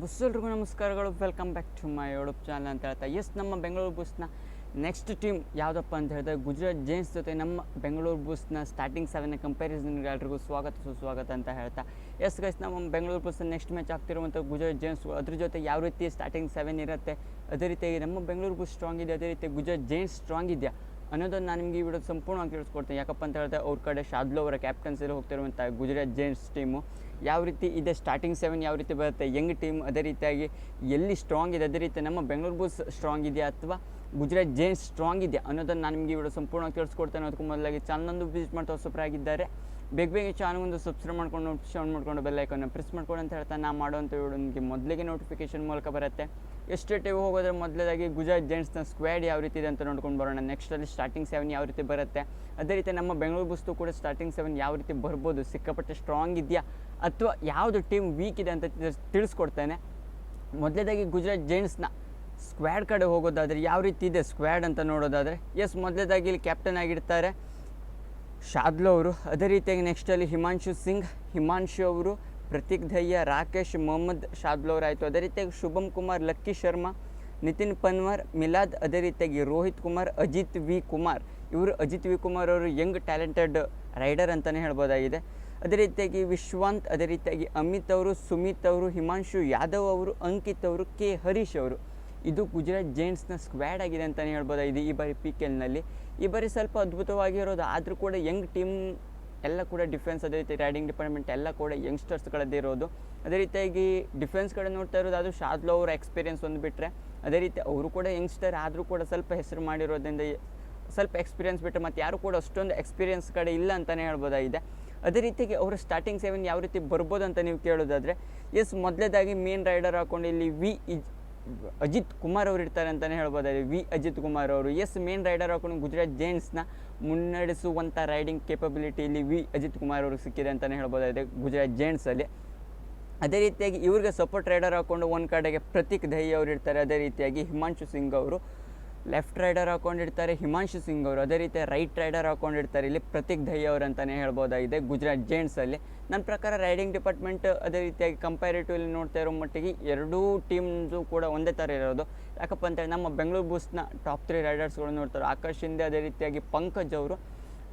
ಬುಸ್ಸಲ್ರಿಗೂ ನಮಸ್ಕಾರಗಳು. Welcome back to my YouTube channel ಅಂತ ಹೇಳ್ತಾ. ಎಸ್ ನಮ್ಮ ಬೆಂಗಳೂರು ಬುಸ್ನ ನೆಕ್ಸ್ಟ್ ಟೀಮ್ ಯಾವುದಪ್ಪ ಅಂತ ಹೇಳಿದ್ರೆ ಗುಜರಾತ್ ಜೈನ್ಸ್ ಜೊತೆ ನಮ್ಮ ಬೆಂಗಳೂರು ಬುಸ್ನ ಸ್ಟಾರ್ಟಿಂಗ್ ಸೆವೆನ್ ಕಂಪ್ಯಾರಿಸನ್ಗೆ ಎಲ್ರಿಗೂ ಸ್ವಾಗತ, ಸುಸ್ವಾಗತ ಅಂತ ಹೇಳ್ತಾ. ಎಸ್ ಗೈಸ್ ನಮ್ಮ ಬೆಂಗಳೂರು ಬುಸ್ನ ನೆಕ್ಸ್ಟ್ ಮ್ಯಾಚ್ ಆಗ್ತಿರುವಂಥ ಗುಜರಾತ್ ಜೈನ್ಸ್ ಅದ್ರ ಜೊತೆ ಯಾವ ರೀತಿ ಸ್ಟಾರ್ಟಿಂಗ್ ಸೆವೆನ್ ಇರುತ್ತೆ, ಅದೇ ರೀತಿಯಾಗಿ ನಮ್ಮ ಬೆಂಗಳೂರು ಬುಸ್ ಸ್ಟ್ರಾಂಗ್ ಇದೆ, ಅದೇ ರೀತಿ ಗುಜರಾತ್ ಜೈನ್ಸ್ ಸ್ಟ್ರಾಂಗ್ ಇದೆಯಾ? ಅನ್ನೋದನ್ನು ನಾನು ನಿಮಗೆ ಈ ವಿಡಿಯೋ ಸಂಪೂರ್ಣವಾಗಿ ತಿಳಿಸ್ಕೊಡ್ತೀನಿ. ಯಾಕಪ್ಪ ಅಂತ ಹೇಳಿದ್ರೆ ಅವ್ರ ಕಡೆ ಶಾದ್ಲೋ ಅವರ ಕ್ಯಾಪ್ಟನ್ಸಿಲಿ ಹೋಗ್ತಿರುವಂಥ ಗುಜರಾತ್ ಜೈನ್ಸ್ ಟೀಮು ಯಾವ ರೀತಿ ಇದೆ ಸ್ಟಾರ್ಟಿಂಗ್ ಸೆವೆನ್ ಯಾವ ರೀತಿ ಬರುತ್ತೆ ಯಂಗ್ ಟೀಮ್ ಅದೇ ರೀತಿಯಾಗಿ ಎಲ್ಲಿ ಸ್ಟ್ರಾಂಗ್ ಇದೆ, ಅದೇ ರೀತಿ ನಮ್ಮ ಬೆಂಗಳೂರು ಬುಲ್ಸ್ ಸ್ಟ್ರಾಂಗ್ ಇದೆಯಾ ಅಥವಾ ಗುಜರಾತ್ ಜೈನ್ಸ್ ಸ್ಟ್ರಾಂಗ್ ಇದೆ ಅನ್ನೋದನ್ನು ನಾನು ನಿಮಗೆ ವಿಡಿಯೋ ಸಂಪೂರ್ಣವಾಗಿ ತಿಳಿಸ್ಕೊಡ್ತೇನೆ ಅದಕ್ಕೂ ಮೊದಲಾಗಿ ಚಾನಲೊಂದು ವಿಸಿಟ್ ಮಾಡ್ತಾ ಆಗಿದ್ದಾರೆ ಬೇಗ ಬೇಗ ಚಾನಲ್ ಒಂದು ಸಬ್ಸ್ಕ್ರೈಬ್ ಮಾಡ್ಕೊಂಡು ನೋಟಿಫಿಕೇಶನ್ ಮಾಡ್ಕೊಂಡು ಬೆಲ್ಲೈಕನ್ನು ಪ್ರೆಸ್ ಮಾಡ್ಕೊಂಡು ಅಂತ ಹೇಳ್ತಾ ನಾನು ಮಾಡುವಂಥ ವಿಡಿಯೋ ನಿಮಗೆ ಮೊದಲಿಗೆ ನೋಟಿಫಿಕೇಶನ್ ಮೂಲಕ ಬರುತ್ತೆ. ಎಷ್ಟೇ ಟಿವಿ ಹೋಗೋದ್ರೆ ಮೊದಲೇದಾಗಿ ಗುಜರಾತ್ ಜೈಂಟ್ಸ್ನ ಸ್ಕ್ವಾಡ್ ಯಾವ ರೀತಿ ಇದೆ ಅಂತ ನೋಡ್ಕೊಂಡು ಬರೋಣ. ನೆಕ್ಸ್ಟಲ್ಲಿ ಸ್ಟಾರ್ಟಿಂಗ್ ಸೆವೆನ್ ಯಾವ ರೀತಿ ಬರುತ್ತೆ? ಅದೇ ರೀತಿ ನಮ್ಮ ಬೆಂಗಳೂರು ಬುಸ್ತು ಕೂಡ ಸ್ಟಾರ್ಟಿಂಗ್ ಸೆವೆನ್ ಯಾವ ರೀತಿ ಬರ್ಬೋದು? ಸಿಕ್ಕಾಪಟ್ಟೆ ಸ್ಟ್ರಾಂಗ್ ಇದೆಯಾ? ಅಥವಾ ಯಾವುದು ಟೀಮ್ ವೀಕ್ ಇದೆ ಅಂತ ತಿಳ್ಸ್- ತಿಳಿಸ್ಕೊಡ್ತೇನೆ. ಮೊದಲೇದಾಗಿ ಗುಜರಾತ್ ಜೈಂಟ್ಸ್ನ ಸ್ಕ್ವಾಡ್ ಕಡೆ ಹೋಗೋದಾದರೆ ಯಾವ ರೀತಿ ಇದೆ ಸ್ಕ್ವಾಡ್ ಅಂತ ನೋಡೋದಾದರೆ ಎಸ್ ಮೊದಲೇದಾಗಿ ಇಲ್ಲಿ ಕ್ಯಾಪ್ಟನ್ ಆಗಿರ್ತಾರೆ ಶಾದ್ಲೋ ಅವರು. ಅದೇ ರೀತಿಯಾಗಿ ನೆಕ್ಸ್ಟಲ್ಲಿ ಹಿಮಾಂಶು ಸಿಂಗ್. ಹಿಮಾಂಶು ಅವರು ಪ್ರತೀಕ್ ದಯ್ಯ ರಾಕೇಶ್, ಮೊಹಮ್ಮದ್ ಶಾದ್ಲೋರ್ ಅವರು ಆಯಿತು ಅದೇ ರೀತಿಯಾಗಿ ಶುಭಮ್ ಕುಮಾರ್, ಲಕ್ಕಿ ಶರ್ಮಾ, ನಿತಿನ್ ಪನ್ವರ್, ಮಿಲಾದ್, ಅದೇ ರೀತಿಯಾಗಿ ರೋಹಿತ್ ಕುಮಾರ್, ಅಜಿತ್ ವಿ ಕುಮಾರ್. ಇವರು ಅಜಿತ್ ವಿ ಕುಮಾರ್ ಅವರು ಯಂಗ್ ಟ್ಯಾಲೆಂಟೆಡ್ ರೈಡರ್ ಅಂತಲೇ ಹೇಳ್ಬೋದಾಗಿದೆ. ಅದೇ ರೀತಿಯಾಗಿ ವಿಶ್ವಾಂತ್, ಅದೇ ರೀತಿಯಾಗಿ ಅಮಿತ್ ಅವರು, ಸುಮಿತ್ ಅವರು, ಹಿಮಾಂಶು ಯಾದವ್ ಅವರು, ಅಂಕಿತ್ ಅವರು, ಕೆ ಹರೀಶ್ ಅವರು. ಇದು ಗುಜರಾತ್ ಜೈಂಟ್ಸ್ನ ಸ್ಕ್ವಾಡ್ ಆಗಿದೆ ಅಂತಲೇ ಹೇಳ್ಬೋದಾಗಿದೆ ಈ ಬಾರಿ ಪಿ ಕೆ ಎಲ್ನಲ್ಲಿ ಈ ಬಾರಿ ಸ್ವಲ್ಪ ಅದ್ಭುತವಾಗಿರೋದು ಆದರೂ ಕೂಡ ಯಂಗ್ ಟೀಮ್ ಎಲ್ಲ ಕೂಡ ಡಿಫೆನ್ಸ್ ಅದೇ ರೀತಿ ರೈಡಿಂಗ್ ಡಿಪಾರ್ಟ್ಮೆಂಟ್ ಎಲ್ಲ ಕೂಡ ಯಂಗ್ಸ್ಟರ್ಸ್ಗಳದ್ದೇ ಇರೋದು. ಅದೇ ರೀತಿಯಾಗಿ ಡಿಫೆನ್ಸ್ ಕಡೆ ನೋಡ್ತಾ ಇರೋದು, ಅದು ಶಾದ್ಲೋ ಅವರ ಎಕ್ಸ್ಪೀರಿಯನ್ಸ್ ಒಂದು ಬಿಟ್ಟರೆ ಅದೇ ರೀತಿ ಅವರು ಕೂಡ ಯಂಗ್ಸ್ಟರ್ ಆದರೂ ಕೂಡ ಸ್ವಲ್ಪ ಹೆಸರು ಮಾಡಿರೋದ್ರಿಂದ ಸ್ವಲ್ಪ ಎಕ್ಸ್ಪೀರಿಯನ್ಸ್ ಬಿಟ್ಟರೆ ಮತ್ತು ಯಾರು ಕೂಡ ಅಷ್ಟೊಂದು ಎಕ್ಸ್ಪೀರಿಯನ್ಸ್ ಕಡೆ ಇಲ್ಲ ಅಂತಲೇ ಹೇಳ್ಬೋದಾಗಿದೆ. ಅದೇ ರೀತಿಯಾಗಿ ಅವರ ಸ್ಟಾರ್ಟಿಂಗ್ ಸೆವೆನ್ ಯಾವ ರೀತಿ ಬರ್ಬೋದು ಅಂತ ನೀವು ಕೇಳೋದಾದರೆ ಎಸ್ ಮೊದಲೇದಾಗಿ ಮೇನ್ ರೈಡರ್ ಹಾಕೊಂಡು ಇಲ್ಲಿ ವಿ ಅಜಿತ್ ಕುಮಾರ್ ಅವರು ಇರ್ತಾರೆ ಅಂತಲೇ ಹೇಳ್ಬೋದಾಗಿದೆ. ವಿ ಅಜಿತ್ ಕುಮಾರ್ ಅವರು. ಎಸ್ ಮೇನ್ ರೈಡರ್ ಹಾಕೊಂಡು ಗುಜರಾತ್ ಜೈಂಟ್ಸ್ನ ಮುನ್ನಡೆಸುವಂಥ ರೈಡಿಂಗ್ ಕೇಪಬಿಲಿಟಿ ಇಲ್ಲಿ ವಿ. ಅಜಿತ್ ಕುಮಾರ್ ಅವ್ರಿಗೆ ಸಿಕ್ಕಿದೆ ಅಂತಲೇ ಹೇಳ್ಬೋದಾಗಿದೆ ಗುಜರಾತ್ ಜೈಂಟ್ಸಲ್ಲಿ ಅದೇ ರೀತಿಯಾಗಿ ಇವ್ರಿಗೆ ಸಪೋರ್ಟ್ ರೈಡರ್ ಹಾಕ್ಕೊಂಡು ಒಂದು ಕಡೆಗೆ ಪ್ರತೀಕ್ ದಹಿ ಅವರು ಇರ್ತಾರೆ ಅದೇ ರೀತಿಯಾಗಿ ಹಿಮಾಂಶು ಸಿಂಗ್ ಅವರು. ಲೆಫ್ಟ್ ರೈಡರ್ ಹಾಕೊಂಡಿರ್ತಾರೆ ಹಿಮಾಂಶು ಸಿಂಗ್ ಅವರು. ಅದೇ ರೀತಿ ರೈಟ್ ರೈಡರ್ ಹಾಕೊಂಡಿರ್ತಾರೆ ಇಲ್ಲಿ ಪ್ರತೀಕ್ ದಹಿ ಅವರು ಅಂತಲೇ ಹೇಳ್ಬೋದಾಗಿದೆ ಗುಜರಾತ್ ಜೈಂಟ್ಸಲ್ಲಿ ನನ್ನ ಪ್ರಕಾರ ರೈಡಿಂಗ್ ಡಿಪಾರ್ಟ್ಮೆಂಟ್ ಅದೇ ರೀತಿಯಾಗಿ ಕಂಪ್ಯಾರಿಟಿವ್ಲಿ ನೋಡ್ತಾ ಇರೋ ಮಟ್ಟಿಗೆ ಎರಡೂ ಟೀಮ್ಸು ಕೂಡ ಒಂದೇ ಥರ ಇರೋದು. ಯಾಕಪ್ಪ ಅಂತೇಳಿ ನಮ್ಮ ಬೆಂಗಳೂರು ಬೂಸ್ನ ಟಾಪ್ ತ್ರೀ ರೈಡರ್ಸ್ಗಳು ನೋಡ್ತಾರೆ. ಆಕಾಶ್ ಹಿಂದೆ ಅದೇ ರೀತಿಯಾಗಿ ಪಂಕಜ್ ಅವರು.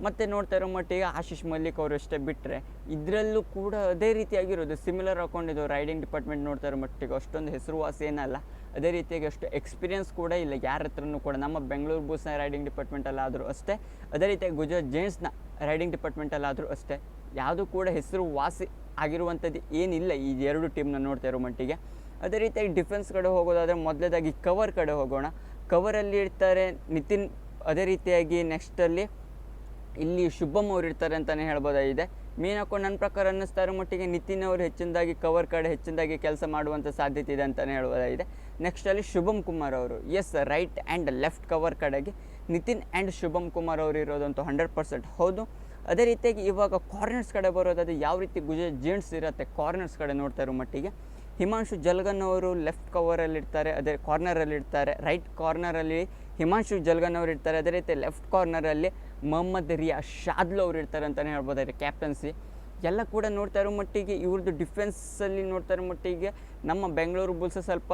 ಮತ್ತು ನೋಡ್ತಾ ಇರೋ ಮಟ್ಟಿಗೆ ಆಶೀಶ್ ಮಲ್ಲಿಕ್ ಅವರು ಅಷ್ಟೇ ಬಿಟ್ಟರೆ ಇದರಲ್ಲೂ ಕೂಡ ಅದೇ ರೀತಿಯಾಗಿರೋದು ಸಿಮಿಲರ್ ಹಾಕೊಂಡಿದ್ದು ರೈಡಿಂಗ್ ಡಿಪಾರ್ಟ್ಮೆಂಟ್ ನೋಡ್ತಾ ಇರೋ ಮಟ್ಟಿಗೆ ಅಷ್ಟೊಂದು ಹೆಸರುವಾಸಿ ಏನಲ್ಲ. ಅದೇ ರೀತಿಯಾಗಿ ಅಷ್ಟು ಎಕ್ಸ್ಪೀರಿಯನ್ಸ್ ಕೂಡ ಇಲ್ಲ. ಯಾರ ಹತ್ರನೂ ಕೂಡ ನಮ್ಮ ಬೆಂಗಳೂರು ಬೂಸ್ನ ರೈಡಿಂಗ್ ಡಿಪಾರ್ಟ್ಮೆಂಟಲ್ಲಾದರೂ ಅಷ್ಟೇ. ಅದೇ ರೀತಿಯಾಗಿ ಗುಜರಾತ್ ಜೇಂಟ್ಸ್ನ ರೈಡಿಂಗ್ ಡಿಪಾರ್ಟ್ಮೆಂಟಲ್ಲಾದರೂ ಅಷ್ಟೇ. ಯಾವುದು ಕೂಡ ಹೆಸರು ವಾಸಿ ಆಗಿರುವಂಥದ್ದು ಏನಿಲ್ಲ ಈ ಎರಡು ಟೀಮ್ನ ನೋಡ್ತಾ ಇರೋ ಮಟ್ಟಿಗೆ. ಅದೇ ರೀತಿಯಾಗಿ ಡಿಫೆನ್ಸ್ ಕಡೆ ಹೋಗೋದಾದರೆ ಮೊದಲೇದಾಗಿ ಕವರ್ ಕಡೆ ಹೋಗೋಣ. ಕವರಲ್ಲಿ ಇರ್ತಾರೆ ನಿತಿನ್, ಅದೇ ರೀತಿಯಾಗಿ ನೆಕ್ಸ್ಟಲ್ಲಿ ಇಲ್ಲಿ ಶುಭಮ್ ಅವ್ರು ಇರ್ತಾರೆ ಅಂತಲೇ ಹೇಳ್ಬೋದಾಗಿದೆ. ಮೇನ್ ಹಾಕೊಂಡು ನನ್ನ ಪ್ರಕಾರ ಅನ್ನಿಸ್ತಾ ಇರೋ ಮಟ್ಟಿಗೆ ನಿತಿನ್ ಅವರು ಹೆಚ್ಚಿನದಾಗಿ ಕವರ್ ಕಡೆ ಹೆಚ್ಚಿನದಾಗಿ ಕೆಲಸ ಮಾಡುವಂಥ ಸಾಧ್ಯತೆ ಇದೆ ಅಂತಲೇ ಹೇಳ್ಬೋದಾಗಿದೆ. ನೆಕ್ಸ್ಟಲ್ಲಿ ಶುಭಮ್ ಕುಮಾರ್ ಅವರು. As right and left cover ಕಡೆಗೆ ನಿತಿನ್ ಆ್ಯಂಡ್ ಶುಭಮ್ ಕುಮಾರ್ ಅವರು ಇರೋದಂತೂ ಹಂಡ್ರೆಡ್ ಪರ್ಸೆಂಟ್ ಹೌದು. ಅದೇ ರೀತಿಯಾಗಿ ಇವಾಗ ಕಾರ್ನರ್ಸ್ ಕಡೆ ಬರೋದಾದ್ರೆ ಯಾವ ರೀತಿ ಗುಜರಾತ್ ಜೇಂಟ್ಸ್ ಇರುತ್ತೆ ಕಾರ್ನರ್ಸ್ ಕಡೆ ನೋಡ್ತಾ ಇರೋ ಮಟ್ಟಿಗೆ. ಹಿಮಾಂಶು ಜಲ್ಗನ್ ಅವರು ಲೆಫ್ಟ್ ಕವರಲ್ಲಿ ಇರ್ತಾರೆ ಅದೇ ಕಾರ್ನರಲ್ಲಿ ಇರ್ತಾರೆ ರೈಟ್ ಕಾರ್ನರಲ್ಲಿ ಹಿಮಾಂಶು ಜಲ್ಗನ್ ಅವರು ಇರ್ತಾರೆ ಅದೇ ರೀತಿ ಲೆಫ್ಟ್ ಕಾರ್ನರಲ್ಲಿ ಮೊಹಮ್ಮದ್ ರಿಯಾ ಶಾದ್ಲು ಅವರು ಇರ್ತಾರೆ ಅಂತಲೇ ಅದೇ ಕ್ಯಾಪ್ಟನ್ಸಿ. ಎಲ್ಲ ಕೂಡ ನೋಡ್ತಾ ಇರೋ ಮಟ್ಟಿಗೆ, ಇವ್ರದ್ದು ಡಿಫೆನ್ಸಲ್ಲಿ ನೋಡ್ತಾ ಇರೋ ಮಟ್ಟಿಗೆ ನಮ್ಮ ಬೆಂಗಳೂರು ಬುಲ್ಸ್ ಸ್ವಲ್ಪ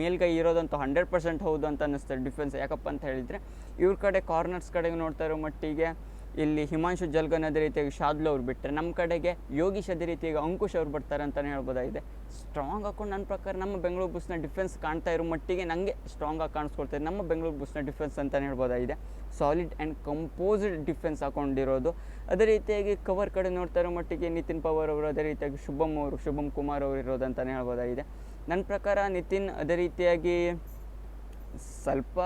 ಮೇಲ್ಗೈ ಇರೋದಂತೂ ಹಂಡ್ರೆಡ್ ಪರ್ಸೆಂಟ್ ಹೌದು ಅಂತ ಅನ್ನಿಸ್ತಾರೆ ಡಿಫೆನ್ಸ್. ಯಾಕಪ್ಪ ಅಂತ ಹೇಳಿದರೆ, ಇವ್ರ ಕಡೆ ಕಾರ್ನರ್ಸ್ ಕಡೆಗೆ ನೋಡ್ತಾ ಇರೋ ಮಟ್ಟಿಗೆ ಇಲ್ಲಿ ಹಿಮಾಂಶು ಜಲ್ಗನ್ ಅದೇ ರೀತಿಯಾಗಿ ಶಾದ್ಲು ಅವ್ರು ಬಿಟ್ಟರೆ ನಮ್ಮ ಕಡೆಗೆ ಯೋಗೀಶ್ ಅದೇ ರೀತಿಯಾಗಿ ಅಂಕುಶ್ ಅವ್ರು ಬರ್ತಾರೆ ಅಂತಲೇ ಹೇಳ್ಬೋದಾಗಿದೆ. ಸ್ಟ್ರಾಂಗ್ ಹಾಕೊಂಡು ನನ್ನ ಪ್ರಕಾರ ನಮ್ಮ ಬೆಂಗಳೂರು ಬುಸ್ನ ಡಿಫೆನ್ಸ್ ಕಾಣ್ತಾ ಇರೋ ಮಟ್ಟಿಗೆ ನನಗೆ ಸ್ಟ್ರಾಂಗ್ ಆಗಿ ಕಾಣಿಸ್ಕೊಳ್ತಾರೆ ನಮ್ಮ ಬೆಂಗಳೂರು ಬುಸ್ನ ಡಿಫೆನ್ಸ್ ಅಂತಲೇ ಹೇಳ್ಬೋದಾಗಿದೆ. ಸಾಲಿಡ್ ಆ್ಯಂಡ್ ಕಂಪೋಸ್ಡ್ ಡಿಫೆನ್ಸ್ ಹಾಕೊಂಡಿರೋದು. ಅದೇ ರೀತಿಯಾಗಿ ಕವರ್ ಕಡೆ ನೋಡ್ತಾ ಇರೋ ಮಟ್ಟಿಗೆ ನಿತಿನ್ ಪವರ್ ಅವರು, ಅದೇ ರೀತಿಯಾಗಿ ಶುಭಮ್ ಅವರು, ಶುಭಮ್ ಕುಮಾರ್ ಅವರು ಇರೋದು ಅಂತಲೇ ಹೇಳ್ಬೋದಾಗಿದೆ. ನನ್ನ ಪ್ರಕಾರ ನಿತಿನ್ ಅದೇ ರೀತಿಯಾಗಿ ಸ್ವಲ್ಪ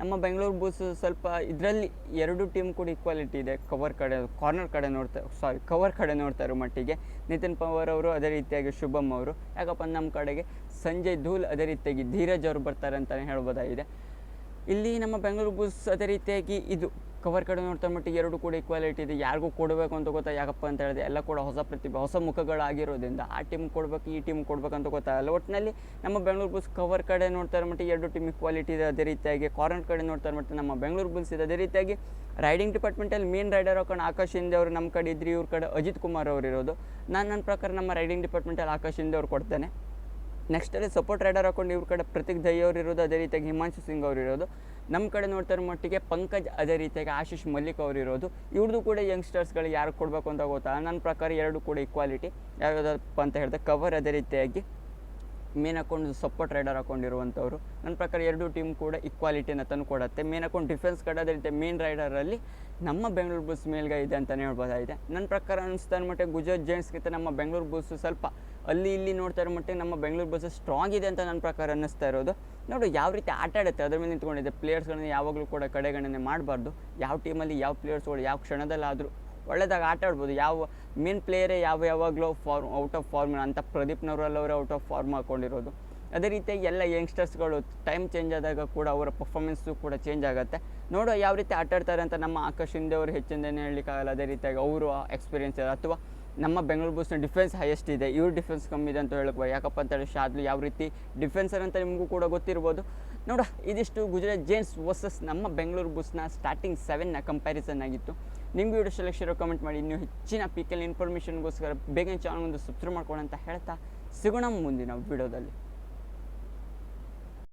ನಮ್ಮ ಬೆಂಗಳೂರು ಬೂಸ್ ಸ್ವಲ್ಪ ಇದರಲ್ಲಿ ಎರಡು ಟೀಮ್ ಕೂಡ ಈಕ್ವಾಲಿಟಿ ಇದೆ. ಕವರ್ ಕಡೆ ಕಾರ್ನರ್ ಕಡೆ ನೋಡ್ತಾ ಸಾರಿ ಕವರ್ ಕಡೆ ನೋಡ್ತಾ ಇರೋ ಮಟ್ಟಿಗೆ. ನಿತಿನ್ ಪವರ್ ಅವರು ಅದೇ ರೀತಿಯಾಗಿ ಶುಭಮ್ ಅವರು. ಯಾಕಪ್ಪ ನಮ್ಮ ಕಡೆಗೆ ಸಂಜಯ್ ಧೂಲ್ ಅದೇ ರೀತಿಯಾಗಿ ಧೀರಜ್ ಅವರು ಬರ್ತಾರೆ ಅಂತಲೇ ಹೇಳ್ಬೋದಾಗಿದೆ. ಇಲ್ಲಿ ನಮ್ಮ ಬೆಂಗಳೂರು ಬೂಸ್ ಅದೇ ರೀತಿಯಾಗಿ ಇದು. ಕವರ್ ಕಡೆ ನೋಡ್ತಾ ಮಟ್ಟಿಗೆ ಎರಡು ಕೂಡ ಈಕ್ವಾಲಿಟಿ ಇದೆ. ಯಾರಿಗೂ ಕೊಡಬೇಕು ಅಂತ ಗೊತ್ತಾ? ಯಾಕಪ್ಪ ಅಂತ ಹೇಳಿದೆ ಎಲ್ಲ ಕೂಡ ಹೊಸ ಪ್ರತಿಭೆ, ಹೊಸ ಮುಖಗಳಾಗಿರೋದ್ರಿಂದ ಆ ಟೀಮ್ ಕೊಡಬೇಕು, ಈ ಟೀಮ್ ಕೊಡಬೇಕಂತ ಗೊತ್ತಾಗಲ್ಲ ಒಟ್ಟಿನಲ್ಲಿ ನಮ್ಮ ಬೆಂಗಳೂರು ಬುಲ್ಸ್ ಕವರ್ ಕಡೆ ನೋಡ್ತಾರೆ ಇರೋ ಮಟ್ಟಿಗೆ ಎರಡು ಟೀಮ್ ಈಕ್ವಾಲಿಟಿ ಇದೆ ಅದೇ ರೀತಿಯಾಗಿ. ಕಾರ್ನರ್ ಕಡೆ ನೋಡ್ತಾ ಇರೋ ನಮ್ಮ ಬೆಂಗಳೂರು ಬುಲ್ಸ್ ಇದೆ ಅದೇ ರೀತಿಯಾಗಿ. ರೈಡಿಂಗ್ ಡಿಪಾರ್ಟ್ಮೆಂಟಲ್ಲಿ ಮೇನ್ ರೈಡರ್ ಹಾಕೊಂಡು ಆಕಾಶ್ ಹಿಂದೆ ಅವರು ನಮ್ಮ ಕಡೆ ಇದ್ರಿ, ಇವ್ರ ಕಡೆ ಅಜಿತ್ ಕುಮಾರ್ ಅವರು ಇರೋದು. ನಾನು ನನ್ನ ಪ್ರಕಾರ ನಮ್ಮ ರೈಡಿಂಗ್ ಡಿಪಾರ್ಟ್ಮೆಂಟಲ್ಲಿ ಆಕಾಶ್ ಹಿಂದೆ ಅವ್ರು ಕೊಡ್ತೇನೆ. ನೆಕ್ಸ್ಟಲ್ಲಿ ಸಪೋರ್ಟ್ ರೈಡರ್ ಹಾಕೊಂಡು ಇವ್ರ ಕಡೆ ಪ್ರತೀಕ್ ದೈ ಇರೋದು, ಅದೇ ರೀತಿಯಾಗಿ ಹಿಮಾಂಶು ಸಿಂಗ್ ಅವರು ಇರೋದು. ನಮ್ಮ ಕಡೆ ನೋಡ್ತಾ ಇರೋ ಮಟ್ಟಿಗೆ ಪಂಕಜ್ ಅದೇ ರೀತಿಯಾಗಿ ಆಶೀಶ್ ಮಲ್ಲಿಕ್ ಅವರು ಇರೋದು ಇವ್ರದ್ದು ಕೂಡ ಯಂಗ್ಸ್ಟರ್ಸ್ಗಳಿಗೆ ಯಾರು ಕೊಡಬೇಕು ಅಂತ ಗೊತ್ತಾ? ನನ್ನ ಪ್ರಕಾರ ಎರಡು ಕೂಡ ಈಕ್ವಾಲಿಟಿ ಯಾವ್ಯಾವುದಪ್ಪ ಅಂತ ಹೇಳಿದ್ರೆ ಕವರ್ ಅದೇ ರೀತಿಯಾಗಿ ಮೇನ್ ಅಕೌಂಟ್ ಸಪೋರ್ಟ್ ರೈಡರ್ ಹಾಕೊಂಡಿರುವಂಥವ್ರು. ನನ್ನ ಪ್ರಕಾರ ಎರಡು ಟೀಮ್ ಕೂಡ ಇಕ್ವಾಲಿಟಿನ ತಂದು ಕೊಡುತ್ತೆ. ಮೇನ್ ಅಕೌಂಟ್ ಡಿಫೆನ್ಸ್ ಕಡೆ ಅದೇ ರೀತಿ ಮೇನ್ ರೈಡರಲ್ಲಿ ನಮ್ಮ ಬೆಂಗಳೂರು ಬುಲ್ಸ್ ಮೇಲ್ಗೈ ಇದೆ ಅಂತಲೇ ಹೇಳ್ಬೋದಾಗಿದೆ. ನನ್ನ ಪ್ರಕಾರ ಅನಿಸ್ತಾ ಮಟ್ಟಿಗೆ ಗುಜರಾತ್ ಜೈಂಟ್ಸ್ಗಿಂತ ನಮ್ಮ ಬೆಂಗಳೂರು ಬುಲ್ಸ್ ಸ್ವಲ್ಪ ಅಲ್ಲಿ ಇಲ್ಲಿ ನೋಡ್ತಾ ಇರೋ ಮಟ್ಟಿಗೆ ನಮ್ಮ ಬೆಂಗಳೂರು ಬಸ್ಸಸ್ ಸ್ಟ್ರಾಂಗ್ ಇದೆ ಅಂತ ನನ್ನ ಪ್ರಕಾರ ಅನ್ನಿಸ್ತಾ ಇರೋದು. ನೋಡು ಯಾವ ರೀತಿ ಆಟ ಆಡುತ್ತೆ, ಅದ್ರ ಮೇಲೆ ನಿಂತ್ಕೊಂಡಿದೆ. ಪ್ಲೇಯರ್ಸ್ಗಳನ್ನ ಯಾವಾಗಲೂ ಕೂಡ ಕಡೆಗಣನೆ ಮಾಡಬಾರ್ದು. ಯಾವ ಟೀಮಲ್ಲಿ ಯಾವ ಪ್ಲೇಯರ್ಸ್ಗಳು ಯಾವ ಕ್ಷಣದಲ್ಲಾದರೂ ಒಳ್ಳೆದಾಗ ಆಟ ಆಡ್ಬೋದು. ಯಾವ ಮೇನ್ ಪ್ಲೇಯರೇ ಯಾವ ಯಾವಾಗಲೂ ಫಾರ್ಮ್ ಔಟ್ ಆಫ್ ಫಾರ್ಮ್ ಅಂತ ಪ್ರದೀಪ್ ನವರಲ್ಲವರೇ ಔಟ್ ಆಫ್ ಫಾರ್ಮ್ ಹಾಕ್ಕೊಂಡಿರೋದು ಅದೇ ರೀತಿಯಾಗಿ ಎಲ್ಲ ಯಂಗ್ಸ್ಟರ್ಸ್ಗಳು ಟೈಮ್ ಚೇಂಜ್ ಆದಾಗ ಕೂಡ ಅವರ ಪರ್ಫಾರ್ಮೆನ್ಸು ಕೂಡ ಚೇಂಜ್ ಆಗುತ್ತೆ. ನೋಡೋ ಯಾವ ರೀತಿ ಆಟಾಡ್ತಾರೆ ಅಂತ ನಮ್ಮ ಆಕಾಶ್ ಹಿಂದೆ ಅವರು ಹೆಚ್ಚಿಂದೇನೆ ಹೇಳಲಿಕ್ಕಾಗಲ್ಲ. ಅದೇ ರೀತಿಯಾಗಿ ಅವರು ಎಕ್ಸ್ಪೀರಿಯನ್ಸ್ ಅಥವಾ ನಮ್ಮ ಬೆಂಗಳೂರು ಬುಲ್ಸ್ನ ಡಿಫೆನ್ಸ್ ಹೈಯೆಸ್ಟ್ ಇದೆ. ಇವ್ರ ಡಿಫೆನ್ಸ್ ಕಮ್ಮಿ ಇದೆ ಅಂತ ಹೇಳ್ಬೋದು. ಯಾಕಪ್ಪ ಅಂತ ಹೇಳಿ ಶಾದ್ಲು ಯಾವ ರೀತಿ ಡಿಫೆನ್ಸರ್ ಅಂತ ನಿಮಗೂ ಕೂಡ ಗೊತ್ತಿರ್ಬೋದು. ನೋಡ, ಇದಿಷ್ಟು ಗುಜರಾತ್ ಜೇನ್ಸ್ ವರ್ಸಸ್ ನಮ್ಮ ಬೆಂಗಳೂರು ಬೂಸ್ನ ಸ್ಟಾರ್ಟಿಂಗ್ ಸೆವೆನ್ನ ಕಂಪ್ಯಾರಿಸನ್ ಆಗಿತ್ತು. ನಿಮಗೂ ವಿಡಿಯೋ ಸೆಲೆಕ್ಷನ್ ಕಮೆಂಟ್ ಮಾಡಿ. ಇನ್ನೂ ಹೆಚ್ಚಿನ ಪಿಕಲ್ ಇನ್ಫಾರ್ಮೇಷನ್ಗೋಸ್ಕರ ಬೇಗ ಚಾನಲ್ ಒಂದು ಸಬ್ಸ್ಕ್ರೈಬ್ ಮಾಡ್ಕೊಳ್ಳಿ ಅಂತ ಹೇಳ್ತಾ ಸಿಗೋಣ ಮುಂದಿನ ವಿಡಿಯೋದಲ್ಲಿ.